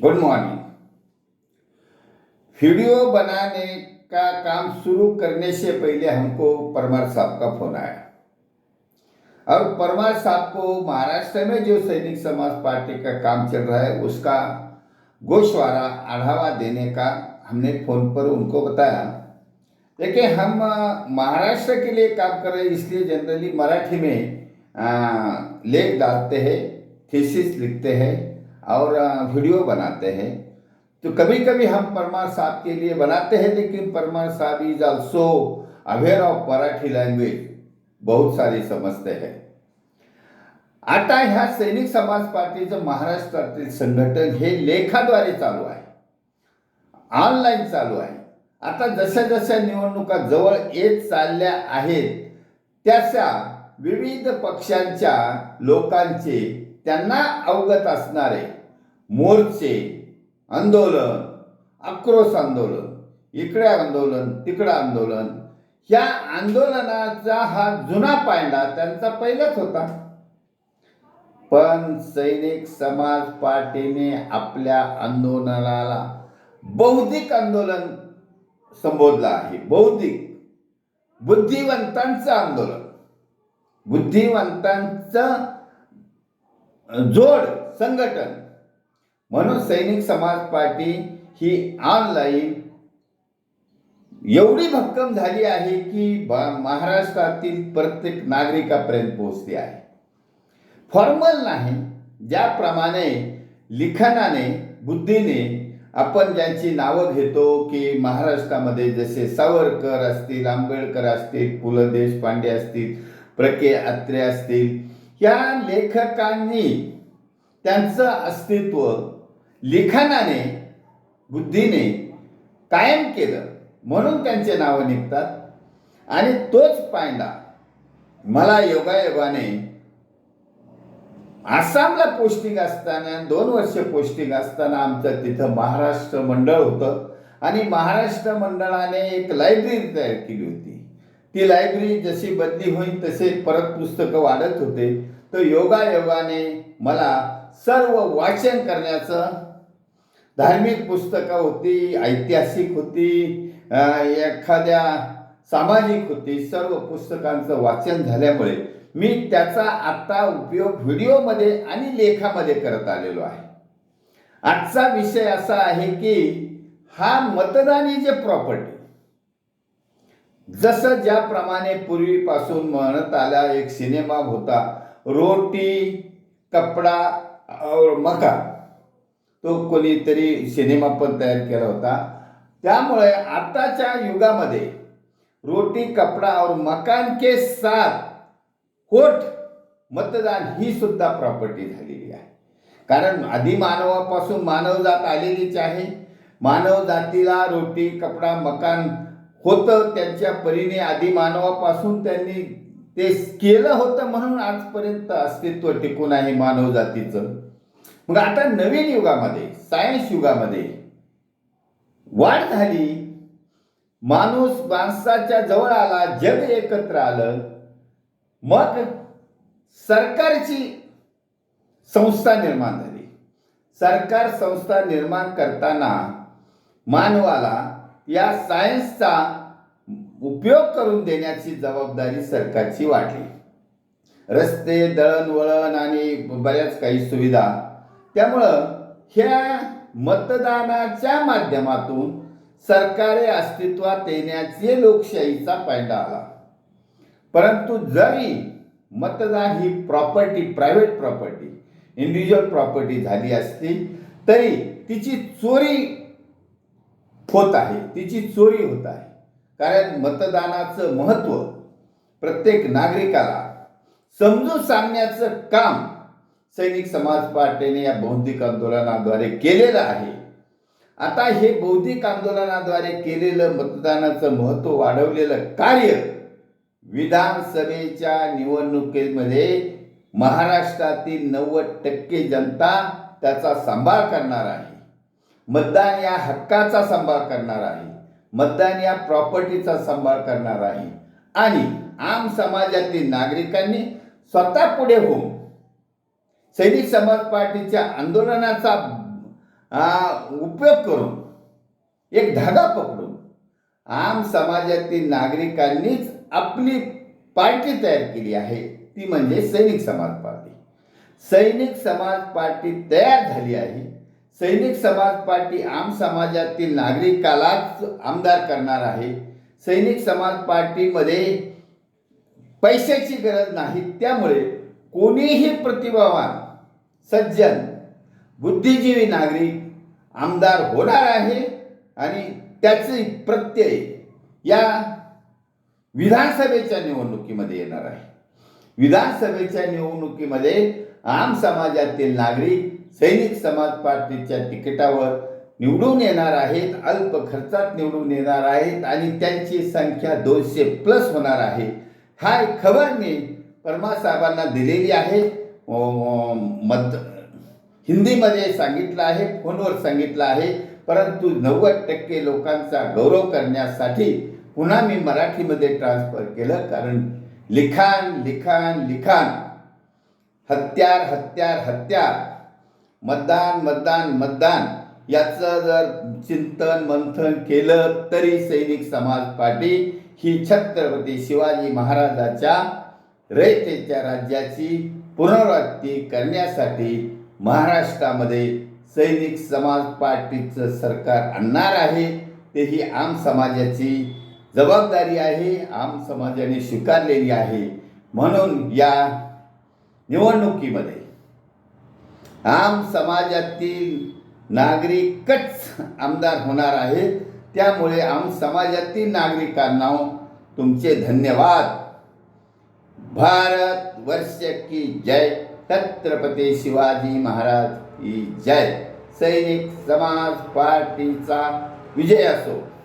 Good morning video बनाने का काम शुरू करने से पहले हमको परमार साहब का फ़ोन आया। और परमार साहब को महाराष्ट्र में जो सैनिक समाज पार्टी का काम चल रहा है, उसका गोशवारा आढ़ावा देने का हमने फ़ोन पर उनको बताया। देखिए, हम महाराष्ट्र के लिए काम कर रहे हैं, इसलिए जनरली मराठी में लेख डालते हैं थीसिस लिखते हैं और वीडियो बनाते हैं। तो कभी कभी हम परमार साहब के लिए बनाते हैं लेकिन परमार साहब is also aware of Marathi language. बहुत सारी समजते हैं। आता ह्या सैनिक समाज पार्टीचं महाराष्ट्रातील संघटन हे लेखाद्वारे चालू आहे। ऑनलाईन चालू आहे। आता जशा जशा निवडणुका जवळ येत चालल्या आहेत त्याशा विविध पक्षांच्या लोकांचे त्यांना अवगत असणारे मोर्चे आंदोलन आक्रोश आंदोलन इकडे आंदोलन तिकडं आंदोलन या आंदोलनाचा हा जुना पायंडा त्यांचा पहिलाच होता. पण सैनिक समाज पार्टीने आपल्या आंदोलनाला बौद्धिक आंदोलन संबोधलं आहे. बौद्धिक बुद्धिवंतांचं आंदोलन. बुद्धिवंतांचं जोड संघटन. म्हणून सैनिक समाज पार्टी ही ऑनलाईन एवढी भक्कम झाली आहे की महाराष्ट्रातील प्रत्येक नागरिकापर्यंत पोहोचली आहे. फॉर्मल नाही ज्याप्रमाणे लिखाणाने बुद्धीने आपण ज्यांची नावं घेतो की महाराष्ट्रामध्ये जसे सावरकर असतील आंबेडकर असतील पु ल देशपांडे असतील प्रके अत्रे असतील या लेखकांनी त्यांचं अस्तित्व लिखाणाने बुद्धीने कायम केलं. म्हणून त्यांचे नावं निघतात. आणि तोच पांडा मला योगायोगाने आसामला पोस्टिंग असताना दोन वर्ष पोस्टिंग असताना आमचं तिथं महाराष्ट्र मंडळ होतं. आणि महाराष्ट्र मंडळाने एक लायब्ररी तयार केली होती. ती लायब्ररी जशी बदली होईल तसे परत पुस्तकं वाढत होते. तर योगायोगाने मला सर्व वाचन करण्याचं धार्मिक पुस्तकं होती ऐतिहासिक होती एखाद्या सामाजिक होती सर्व पुस्तकांचं वाचन झाल्यामुळे मी त्याचा आत्ता उपयोग व्हिडिओमध्ये आणि लेखामध्ये करत आलेलो आहे. आजचा विषय असा आहे की हा मतदानी जे प्रॉपर्टी जसं ज्याप्रमाणे पूर्वीपासून म्हणत आला एक सिनेमा होता रोटी कपडा और मका. तो कोणीतरी सिनेमा पण तयार केला होता. त्यामुळे आताच्या युगामध्ये रोटी कपडा और मकान के साथ कोट मतदान ही सुद्धा प्रॉपर्टी झालेली आहे. कारण आधी मानवापासून मानवजात आलेलीच आहे. मानवजातीला रोटी कपडा मकान होतं त्यांच्या परीने आधी मानवापासून त्यांनी ते केलं होतं म्हणून आजपर्यंत अस्तित्व टिकून आहे मानव जातीचं. मग आता नवीन युगामध्ये सायन्स युगामध्ये वाढ झाली. माणूस माणसाच्या जवळ आला जग एकत्र आलं. मग सरकारची संस्था निर्माण झाली. सरकार संस्था निर्माण करताना मानवाला या सायन्सचा उपयोग करून देण्याची जबाबदारी सरकारची वाढली. रस्ते दळणवळण आणि बऱ्याच काही सुविधा. त्यामुळं ह्या मतदानाच्या माध्यमातून सरकारे अस्तित्वात येण्याचे लोकशाहीचा फायदा आला. परंतु जरी मतदान ही property private property individual property झाली असली तरी तिची चोरी होत आहे तिची चोरी होत आहे. कारण मतदानाचं महत्त्व प्रत्येक नागरिकाला समजून सांगण्याचं काम सैनिक समाज पार्टीने या बौद्धिक आंदोलनाद्वारे केलेलं आहे. आता हे बौद्धिक आंदोलनाद्वारे केलेलं मतदानाचं महत्त्व वाढवलेलं कार्य विधानसभेच्या निवडणुकीमध्ये महाराष्ट्रातील नव्वद टक्के जनता त्याचा सांभाळ करणार आहे. मतदान या हक्काचा सांभाळ करणार आहे. मतदान या प्रॉपर्टीचा सांभाळ करणार आहे. आणि आम समाजातील नागरिकांनी स्वतः पुढे होऊन सैनिक समाज पार्टीच्या आंदोलनाचा उपयोग करून एक धागा पकडून आम समाजातील नागरिकांनीच आपली पार्टी तयार केली आहे. ती म्हणजे सैनिक समाज पार्टी. सैनिक समाज पार्टी तयार झाली आहे. सैनिक समाज पार्टी आम समाजातील नागरिकालाच आमदार करणार आहे. सैनिक समाज पार्टीमध्ये पैशाची गरज नाही. त्यामुळे कोणीही प्रतिभावान सज्जन बुद्धिजीवी नागरिक आमदार होणार आहे आणि त्याचे प्रत्यय या विधानसभेच्या निवडणुकीमध्ये येणार आहे. विधानसभेच्या निवडणुकीमध्ये आम समाजातील नागरिक सैनिक समाज पार्टीच्या तिकिटावर निवडून येणार आहेत अल्प खर्चात निवडून येणार आहेत आणि त्यांची संख्या दोनशे प्लस होणार आहे. हा एक खबर मी परमासाहेबांना दिलेली आहे. मत हिंदीमध्ये सांगितलं आहे फोनवर सांगितलं आहे. परंतु नव्वद टक्के लोकांचा गौरव करण्यासाठी पुन्हा मी मराठीमध्ये ट्रान्सफर केलं कारण लिखाण लिखाण लिखाण हत्यार हत्यार हत्यार मतदान मतदान मतदान. याचं जर चिंतन मंथन केलं तरी सैनिक समाज पार्टी ही छत्रपती शिवाजी महाराजाच्या रयतेच्या राज्याची पुनरावृत्ती करण्यासाठी महाराष्ट्रामध्ये सैनिक समाज पार्टीचं सरकार आणणार आहे. ते ही आम समाजाची जबाबदारी आहे आम समाजाने स्वीकारलेली आहे. म्हणून या निवडणुकीमध्ये आम समाजातील नागरिकच आमदार होणार आहेत. त्यामुळे आम समाजातील नागरिकांना तुमचे धन्यवाद. भारत वर्ष की जय. छत्रपती शिवाजी महाराज की जय. सैनिक समाज पार्टीचा विजय असो.